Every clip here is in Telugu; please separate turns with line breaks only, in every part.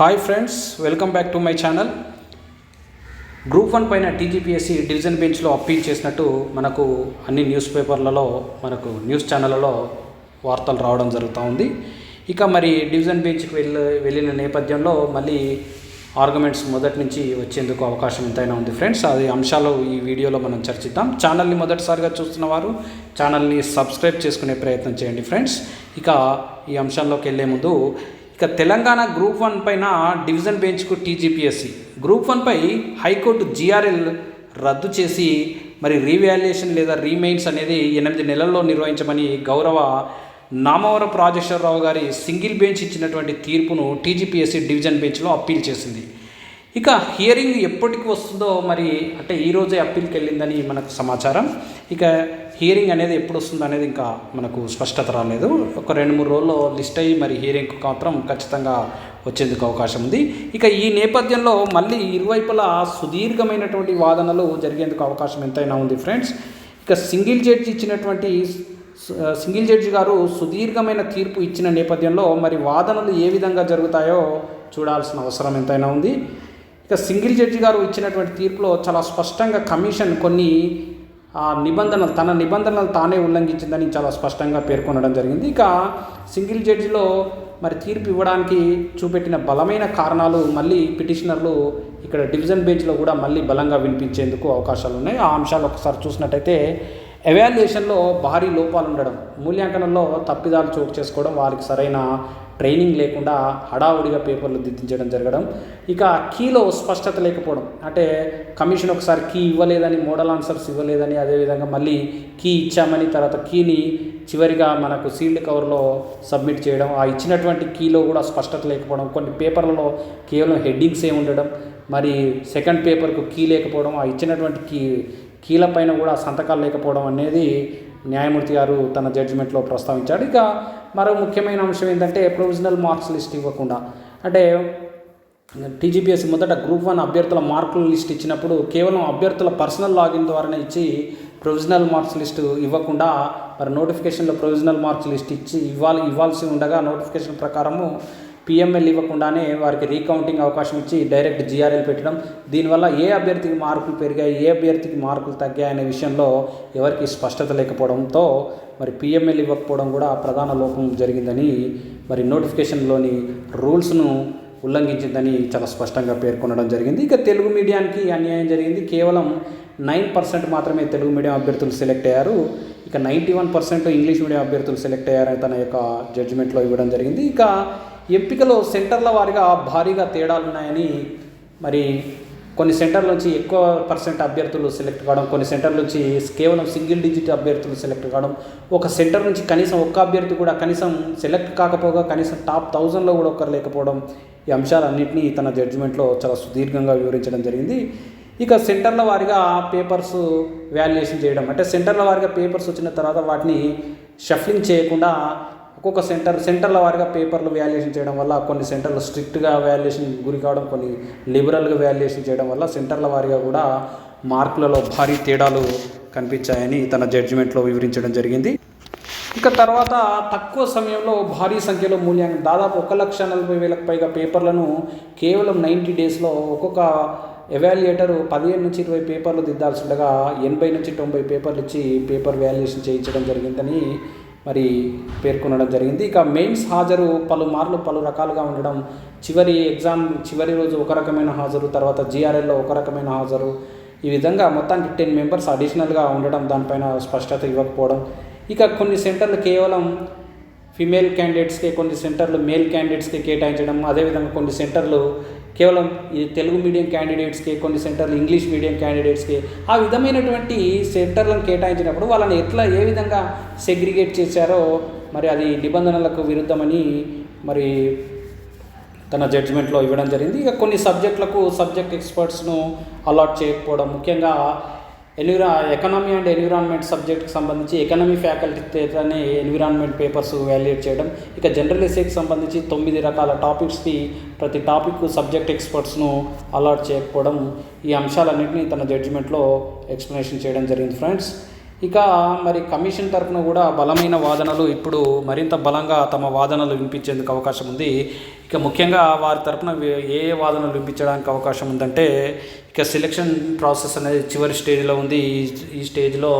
Hi friends welcome back to my channel group one పైన టీజీపీఎస్సీ డివిజన్ బెంచ్లో అప్పీల్ చేసినట్టు మనకు అన్ని న్యూస్ పేపర్లలో మనకు న్యూస్ ఛానళ్ళలో వార్తలు రావడం జరుగుతూ ఉంది. ఇక మరి డివిజన్ బెంచ్కి వెళ్ళి వెళ్ళిన నేపథ్యంలో మళ్ళీ ఆర్గ్యుమెంట్స్ మొదటి నుంచి వచ్చేందుకు అవకాశం ఎంతైనా ఉంది ఫ్రెండ్స్ అది అంశాలు ఈ వీడియోలో మనం చర్చిద్దాం. ఛానల్ని మొదటిసారిగా చూస్తున్న వారు ఛానల్ని సబ్స్క్రైబ్ చేసుకునే ప్రయత్నం చేయండి ఫ్రెండ్స్ ఇక ఈ అంశంలోకి వెళ్ళే ముందు ఇక తెలంగాణ గ్రూప్ వన్ పైన డివిజన్ బెంచ్కు టీజీపీఎస్సి. గ్రూప్ వన్ పై హైకోర్టు జిఆర్ఎల్ రద్దు చేసి మరి రీవాల్యుయేషన్ లేదా రీమెయిన్స్ అనేది ఎనిమిది నెలల్లో నిర్వహించమని గౌరవ నామవరం రాజేశ్వరరావు గారి సింగిల్ బెంచ్ ఇచ్చినటువంటి తీర్పును టీజీపీఎస్సీ డివిజన్ బెంచ్లో అప్పీల్ చేసింది. ఇక హియరింగ్ ఎప్పటికి వస్తుందో మరి అంటే ఈరోజే అప్పీల్కి వెళ్ళిందని మనకు సమాచారం. ఇక హియరింగ్ అనేది ఎప్పుడు వస్తుంది అనేది ఇంకా మనకు స్పష్టత రాలేదు. ఒక రెండు మూడు రోజుల్లో లిస్ట్ అయ్యి మరి హియరింగ్ మాత్రం ఖచ్చితంగా వచ్చేందుకు అవకాశం ఉంది. ఇక ఈ నేపథ్యంలో మళ్ళీ ఇరువైపులా సుదీర్ఘమైనటువంటి వాదనలు జరిగేందుకు అవకాశం ఎంతైనా ఉంది ఫ్రెండ్స్ ఇక సింగిల్ జడ్జి ఇచ్చినటువంటి సింగిల్ జడ్జి గారు సుదీర్ఘమైన తీర్పు ఇచ్చిన నేపథ్యంలో మరి వాదనలు ఏ విధంగా జరుగుతాయో చూడాల్సిన అవసరం ఎంతైనా ఉంది. ఇక సింగిల్ జడ్జి గారు ఇచ్చినటువంటి తీర్పులో చాలా స్పష్టంగా కమిషన్ కొన్ని ఆ నిబంధనలు తన నిబంధనలు తానే ఉల్లంఘించిందని చాలా స్పష్టంగా పేర్కొనడం జరిగింది. ఇక సింగిల్ జడ్జిలో మరి తీర్పు ఇవ్వడానికి చూపెట్టిన బలమైన కారణాలు మళ్ళీ పిటిషనర్లు ఇక్కడ డివిజన్ బెంచ్లో కూడా మళ్ళీ బలంగా వినిపించేందుకు అవకాశాలు ఉన్నాయి. ఆ అంశాలు ఒకసారి చూసినట్టయితే ఎవాల్యుయేషన్లో భారీ లోపాలు ఉండడం మూల్యాంకనంలో తప్పిదాలు చోటు చేసుకోవడం వారికి సరైన ట్రైనింగ్ లేకుండా హడావుడిగా పేపర్లు దిద్దించడం జరగడం ఇక కీలో స్పష్టత లేకపోవడం. అంటే కమిషన్ ఒకసారి కీ ఇవ్వలేదని మోడల్ ఆన్సర్స్ ఇవ్వలేదని అదేవిధంగా మళ్ళీ కీ ఇచ్చామని తర్వాత కీని చివరిగా మనకు సీల్డ్ కవర్లో సబ్మిట్ చేయడం ఆ ఇచ్చినటువంటి కీలో కూడా స్పష్టత లేకపోవడం కొన్ని పేపర్లలో కేవలం హెడ్డింగ్స్ ఏ ఉండడం మరి సెకండ్ పేపర్కు కీ లేకపోవడం ఆ ఇచ్చినటువంటి కీ కీల పైన కూడా సంతకాలు లేకపోవడం అనేది న్యాయమూర్తి గారు తన జడ్జిమెంట్లో ప్రస్తావించాడు. ఇక మరో ముఖ్యమైన అంశం ఏంటంటే ప్రొవిజనల్ మార్క్స్ లిస్ట్ ఇవ్వకుండా. అంటే టీజీపీఎస్సీ మొదట గ్రూప్ వన్ అభ్యర్థుల మార్కుల లిస్ట్ ఇచ్చినప్పుడు కేవలం అభ్యర్థుల పర్సనల్ లాగిన్ ద్వారానే ఇచ్చి ప్రొవిజనల్ మార్క్స్ లిస్ట్ ఇవ్వకుండా మరి నోటిఫికేషన్లో ప్రొవిజనల్ మార్క్స్ లిస్ట్ ఇచ్చి ఇవ్వాలి ఇవ్వాల్సి ఉండగా నోటిఫికేషన్ ప్రకారము పిఎంఎల్ ఇవ్వకుండానే వారికి రీకౌంటింగ్ అవకాశం ఇచ్చి డైరెక్ట్ జిఆర్ఎల్ పెట్టడం. దీనివల్ల ఏ అభ్యర్థికి మార్కులు పెరిగాయి ఏ అభ్యర్థికి మార్కులు తగ్గాయి అనే విషయంలో ఎవరికి స్పష్టత లేకపోవడంతో మరి పిఎంఎల్ ఇవ్వకపోవడం కూడా ప్రధాన లోపం జరిగిందని మరి నోటిఫికేషన్లోని రూల్స్ను ఉల్లంఘించిందని చాలా స్పష్టంగా పేర్కొనడం జరిగింది. ఇక తెలుగు మీడియానికి అన్యాయం జరిగింది. కేవలం నైన్ పర్సెంట్ మాత్రమే తెలుగు మీడియం అభ్యర్థులు సెలెక్ట్ అయ్యారు. ఇక ninety one percent English medium అభ్యర్థులు సెలెక్ట్ అయ్యారని తన యొక్క జడ్జిమెంట్లో ఇవ్వడం జరిగింది. ఇక ఎంపికలో సెంటర్ల వారిగా భారీగా తేడాలు ఉన్నాయని మరి కొన్ని సెంటర్ల నుంచి ఎక్కువ పర్సెంట్ అభ్యర్థులు సెలెక్ట్ కావడం కొన్ని సెంటర్ నుంచి కేవలం సింగిల్ డిజిట్ అభ్యర్థులు సెలెక్ట్ కావడం ఒక సెంటర్ నుంచి కనీసం ఒక్క అభ్యర్థి కూడా కనీసం సెలెక్ట్ కాకపోగా కనీసం టాప్ థౌజండ్లో కూడా ఒక్కరు లేకపోవడం ఈ అంశాలన్నింటినీ తన జడ్జిమెంట్లో చాలా సుదీర్ఘంగా వివరించడం జరిగింది. ఇక సెంటర్ల వారిగా పేపర్స్ వాల్యుయేషన్ చేయడం అంటే సెంటర్ల వారిగా పేపర్స్ వచ్చిన తర్వాత వాటిని షఫ్లింగ్ చేయకుండా ఒక్కొక్క సెంటర్ సెంటర్ల వారిగా పేపర్లు వాల్యుయేషన్ చేయడం వల్ల కొన్ని సెంటర్లు స్ట్రిక్ట్గా వాల్యుయేషన్ గురి కావడం కొన్ని లిబరల్గా వాల్యుయేషన్ చేయడం వల్ల సెంటర్ల వారిగా కూడా మార్కులలో భారీ తేడాలు కనిపించాయని తన జడ్జిమెంట్లో వివరించడం జరిగింది. ఇక తర్వాత తక్కువ సమయంలో భారీ సంఖ్యలో మూల్యాంకనం దాదాపు ఒక లక్ష నలభై వేలకు పైగా పేపర్లను కేవలం నైంటీ డేస్లో ఒక్కొక్క ఎవాల్యుయేటర్ పదిహేను నుంచి ఇరవై పేపర్లు దిద్దాల్సి ఉండగా ఎనభై నుంచి తొంభై పేపర్లు ఇచ్చి పేపర్ వాల్యుయేషన్ చేయించడం జరిగిందని మరి పేర్కొనడం జరిగింది. ఇక మెయిన్స్ హాజరు పలుమార్లు పలు రకాలుగా ఉండడం చివరి ఎగ్జామ్ చివరి రోజు ఒక రకమైన హాజరు తర్వాత జిఆర్ఎల్లో ఒక రకమైన హాజరు ఈ విధంగా మొత్తానికి టెన్ మెంబర్స్ అడిషనల్గా ఉండడం దానిపైన స్పష్టత ఇవ్వకపోవడం. ఇక కొన్ని సెంటర్లు కేవలం ఫిమేల్ క్యాండిడేట్స్కి కొన్ని సెంటర్లు మేల్ క్యాండిడేట్స్కి కేటాయించడం అదేవిధంగా కొన్ని సెంటర్లు కేవలం ఈ తెలుగు మీడియం క్యాండిడేట్స్కి కొన్ని సెంటర్లు ఇంగ్లీష్ మీడియం క్యాండిడేట్స్కి ఆ విధమైనటువంటి సెంటర్లను కేటాయించినప్పుడు వాళ్ళని ఎట్లా ఏ విధంగా సెగ్రిగేట్ చేశారో మరి అది నిబంధనలకు విరుద్ధమని మరి తన జడ్జిమెంట్లో ఇవ్వడం జరిగింది. ఇక కొన్ని సబ్జెక్టులకు సబ్జెక్ట్ ఎక్స్పర్ట్స్ను అలాట్ చేయకపోవడం ముఖ్యంగా ఎన్విరా ఎకనామీ అండ్ ఎన్విరాన్మెంట్ సబ్జెక్ట్కి సంబంధించి economy faculty environment papers valuate చేయడం. ఇక జనరల్ ఎస్ఏకి సంబంధించి తొమ్మిది రకాల టాపిక్స్కి ప్రతి టాపిక్ సబ్జెక్ట్ ఎక్స్పర్ట్స్ను అలాట్ చేయకపోవడం ఈ అంశాలన్నింటినీ తన జడ్జిమెంట్లో ఎక్స్ప్లెనేషన్ చేయడం జరిగింది ఫ్రెండ్స్ ఇక మరి కమిషన్ తరఫున కూడా బలమైన వాదనలు ఇప్పుడు మరింత బలంగా తమ వాదనలు వినిపించేందుకు అవకాశం ఉంది. ఇక ముఖ్యంగా వారి తరఫున ఏ వాదనలు వినిపించడానికి అవకాశం ఉందంటే ఇక సెలక్షన్ ప్రాసెస్ అనేది చివరి స్టేజ్లో ఉంది. ఈ ఈ స్టేజ్లో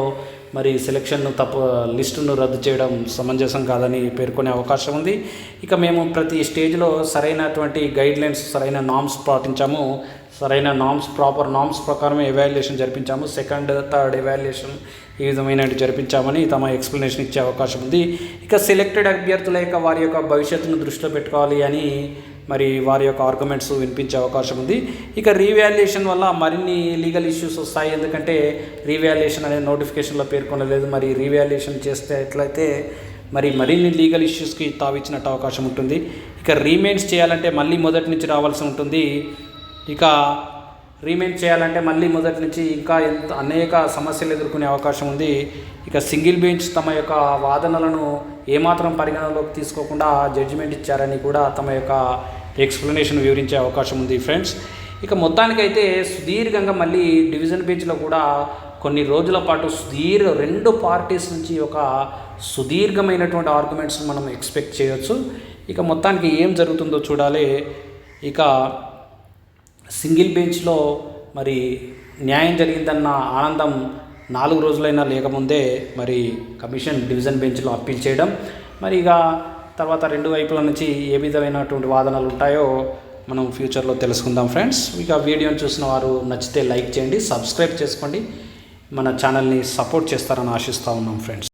మరి సెలక్షన్ను తప్ప లిస్టును రద్దు చేయడం సమంజసం కాదని పేర్కొనే అవకాశం ఉంది. ఇక మేము ప్రతి స్టేజ్లో సరైనటువంటి గైడ్లైన్స్ సరైన నామ్స్ పాటించాము. సరైన నామ్స్ ప్రాపర్ నామ్స్ ప్రకారమే ఎవాల్యుయేషన్ జరిపించాము. సెకండ్ థర్డ్ ఎవాల్యుయేషన్ ఈ విధమైన జరిపించామని తమ ఎక్స్ప్లెనేషన్ ఇచ్చే అవకాశం ఉంది. ఇక సెలెక్టెడ్ అభ్యర్థుల యొక్క వారి యొక్క భవిష్యత్తును దృష్టిలో పెట్టుకోవాలి అని మరి వారి యొక్క ఆర్గ్యుమెంట్స్ వినిపించే అవకాశం ఉంది. ఇక రీవాల్యుయేషన్ వల్ల మరిన్ని లీగల్ ఇష్యూస్ వస్తాయి. ఎందుకంటే రీవాల్యుయేషన్ అనే నోటిఫికేషన్లో పేర్కొనలేదు. మరి రీవాల్యుయేషన్ చేస్తే ఎట్లయితే మరి మరిన్ని లీగల్ ఇష్యూస్కి తావిచ్చినట్టు అవకాశం ఉంటుంది. ఇక రీమైన్స్ చేయాలంటే మళ్ళీ మొదటి నుంచి రావాల్సి ఉంటుంది. ఇక రీమేక్ చేయాలంటే మళ్ళీ మొదటి నుంచి ఇంకా ఎంత అనేక సమస్యలు ఎదుర్కొనే అవకాశం ఉంది. ఇక సింగిల్ బెంచ్ తమ యొక్క వాదనలను ఏమాత్రం పరిగణనలోకి తీసుకోకుండా జడ్జిమెంట్ ఇచ్చారని కూడా తమ యొక్క ఎక్స్ప్లెనేషన్ వివరించే అవకాశం ఉంది ఫ్రెండ్స్ ఇక మొత్తానికైతే సుదీర్ఘంగా మళ్ళీ డివిజన్ బెంచ్లో కూడా కొన్ని రోజుల పాటు సుదీర్ఘ రెండు పార్టీస్ నుంచి ఒక సుదీర్ఘమైనటువంటి ఆర్గ్యుమెంట్స్ మనం ఎక్స్పెక్ట్ చేయొచ్చు. ఇక మొత్తానికి ఏం జరుగుతుందో చూడాలి. ఇక సింగిల్ బెంచ్లో మరి న్యాయం జరిగిందన్న ఆనందం నాలుగు రోజులైనా లేకముందే మరి కమిషన్ డివిజన్ బెంచ్లో అప్పీల్ చేయడం. మరి ఇక తర్వాత రెండు వైపుల నుంచి ఏ విధమైనటువంటి వాదనలు ఉంటాయో మనం ఫ్యూచర్లో తెలుసుకుందాం ఫ్రెండ్స్. ఇక వీడియోని చూసిన వారు నచ్చితే లైక్ చేయండి సబ్స్క్రైబ్ చేసుకోండి. మన ఛానల్ని సపోర్ట్ చేస్తారని ఆశిస్తూ ఉన్నాం ఫ్రెండ్స్.